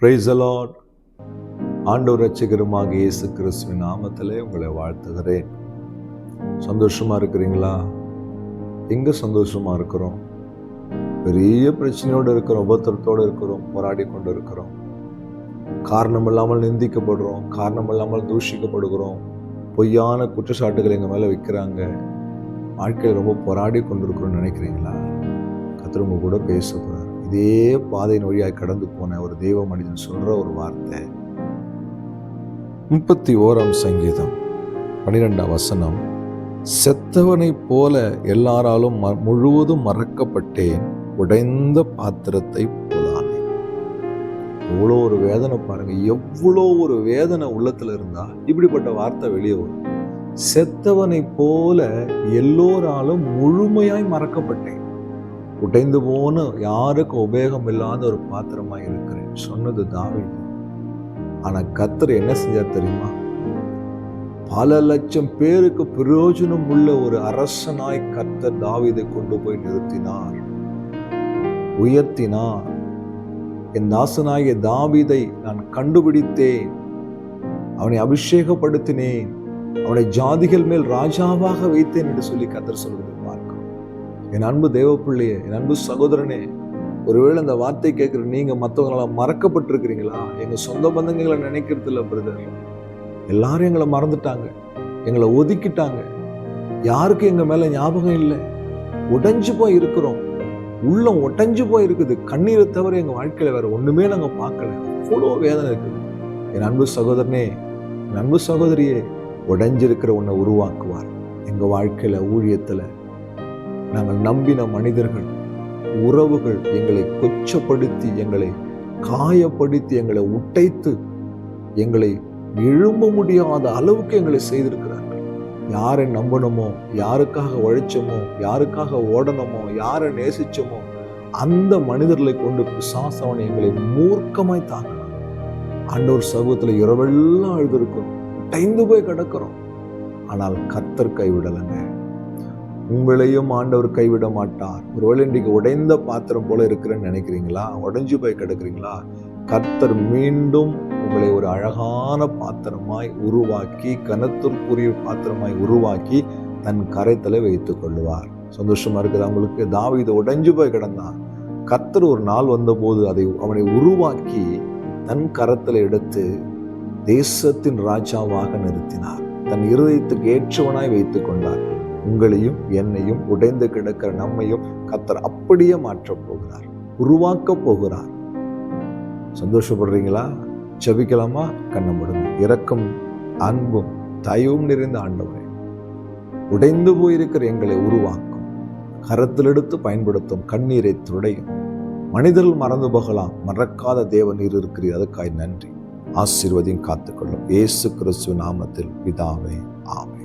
Price allot ஆண்டவர் ரட்சகருமாக இயேசு கிறிஸ்துவின் நாமத்திலே உங்களை வாழ்த்துகிறேன். சந்தோஷமாக இருக்கிறீங்களா? எங்கே சந்தோஷமா இருக்கிறோம்? பெரிய பிரச்சனையோடு இருக்கிறோம் உபத்திரத்தோடு இருக்கிறோம் போராடி கொண்டு இருக்கிறோம். காரணம் இல்லாமல் நிந்திக்கப்படுறோம் காரணம் இல்லாமல் தூஷிக்கப்படுகிறோம். பொய்யான குற்றச்சாட்டுகள் எங்கள் மேலே வைக்கிறாங்க? வாழ்க்கையில் ரொம்ப போராடி கொண்டிருக்கிறோம்னு நினைக்கிறீங்களா? கர்த்தர் கூட பேச இதே பாதையின் வழியாய் கடந்து போன ஒரு தெய்வ மனிதன் சொல்ற ஒரு வார்த்தை. முப்பத்தி ஓராம் சங்கீதம் பனிரெண்டாம் வசனம். செத்தவனைப் போல எல்லாராலும் ம- முழுவதும் மறக்கப்பட்டேன் உடைந்த பாத்திரத்தை போலானே எவ்வளோ ஒரு வேதனை பாருங்க எவ்வளோ ஒரு வேதனை உள்ளத்துல இருந்தா இப்படிப்பட்ட வார்த்தை வெளியே வரும். செத்தவனைப் போல எல்லோராலும் முழுமையாய் மறக்கப்பட்டேன். உடைந்து போன யாருக்கும் உபயோகம் இல்லாத ஒரு பாத்திரமாக இருக்கிறேன் சொன்னது தாவீது. ஆனா கத்தர் என்ன செஞ்சார் தெரியுமா? பல லட்சம் பேருக்கு பிரயோஜனம் உள்ள ஒரு அரசனாய் கத்தர் தாவீதை கொண்டு போய் நிறுத்தினார். உயர்த்தினார். என் தாசனாகிய தாவீதை நான் கண்டுபிடித்தேன். அவனை அபிஷேகப்படுத்தினேன். அவனை ஜாதிகள் மேல் ராஜாவாக வைத்தேன் என்று சொல்லி கத்தர் சொல்வதை என் அன்பு தேவப்பிள்ளையே என் அன்பு சகோதரனே ஒருவேளை இந்த வார்த்தை கேட்குற நீங்கள் மற்றவங்களால மறக்கப்பட்டிருக்கிறீங்களா? எங்கள் சொந்த பந்தங்களை நினைக்கிறது இல்லை பிரதர் எல்லாரும் எங்களை மறந்துட்டாங்க. எங்களை ஒதுக்கிட்டாங்க. யாருக்கும் எங்கள் மேலே ஞாபகம் இல்லை. உடைஞ்சு போய் இருக்கிறோம். உள்ளம் உடைஞ்சு போய் இருக்குது. கண்ணீரை தவிர எங்கள் வாழ்க்கையில் வேற ஒன்றுமே நாங்கள் பார்க்கல. அவ்வளோ வேதனை இருக்குது. என் அன்பு சகோதரனே என் அன்பு சகோதரியே உடைஞ்சிருக்கிற உன்னை உருவாக்குவார். எங்கள் வாழ்க்கையில் ஊழியத்தில் நாங்கள் நம்பின மனிதர்கள் உறவுகள் எங்களை கொச்சப்படுத்தி எங்களை காயப்படுத்தி எங்களை உட்டைத்து எங்களை எழும்ப முடியாத அளவுக்கு எங்களை செய்திருக்கிறார்கள். யாரை நம்பணுமோ யாருக்காக உழைச்சோமோ யாருக்காக ஓடணுமோ யாரை நேசிச்சோமோ அந்த மனிதர்களை கொண்டு பிசாசவனை எங்களை மூர்க்கமாய் தாக்கினான். ஆண்டவர் சமூகத்தில் இரவெல்லாம் அழுதுருக்கிறோம் டைந்து போய் கிடக்கிறோம். ஆனால் கத்தர் கைவிடலைங்க. உங்களையும் ஆண்டவர் கைவிட மாட்டார். ஒருவேளை இன்றைக்கு உடைந்த பாத்திரம் போல இருக்கிறேன்னு நினைக்கிறீங்களா? உடைஞ்சு போய் கிடக்குறீங்களா? கர்த்தர் மீண்டும் உங்களை ஒரு அழகான பாத்திரமாய் உருவாக்கி கனத்திற்குரிய பாத்திரமாய் உருவாக்கி தன் கரைத்தலை வைத்துக் கொள்ளுவார். சந்தோஷமா இருக்குது. அவங்களுக்கு தாவீது உடைஞ்சு போய் கிடந்தான். கர்த்தர் ஒரு நாள் வந்தபோது அதை அவனை உருவாக்கி தன் கரத்தில் எடுத்து தேசத்தின் ராஜாவாக நிறுத்தினார். தன் இருதயத்துக்கு ஏற்றவனாய் வைத்துக் கொண்டார். உங்களையும் என்னையும் உடைந்து கிடக்கிற நம்மையும் கத்தர் அப்படியே மாற்றப் போகிறார் உருவாக்க போகிறார். சந்தோஷப்படுறீங்களா? செபிக்கலாமா கண்ண முடுங்க. இரக்கம் அன்பும் தயவும் நிறைந்த ஆண்டவரே. உடைந்து போயிருக்கிற எங்களை உருவாக்கும். கரத்தில் எடுத்து பயன்படுத்தும் கண்ணீரை துடையும். மனிதர்கள் மறந்து போகலாம். மறக்காத தேவன் நீர் இருக்கிறீர். அதுக்காய் நன்றி. ஆசீர்வதியும் காத்துக்கொள்ளும். இயேசு கிறிஸ்துவ நாமத்தில் பிதாவே ஆமை